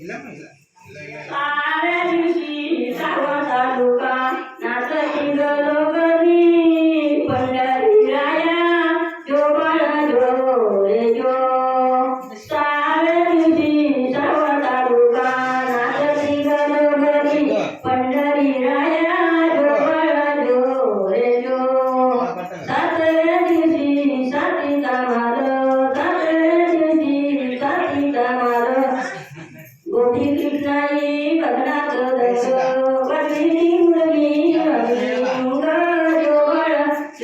Ilang, ilang. Ilang, ilang.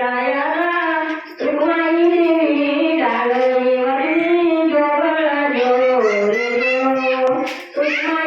Thank you.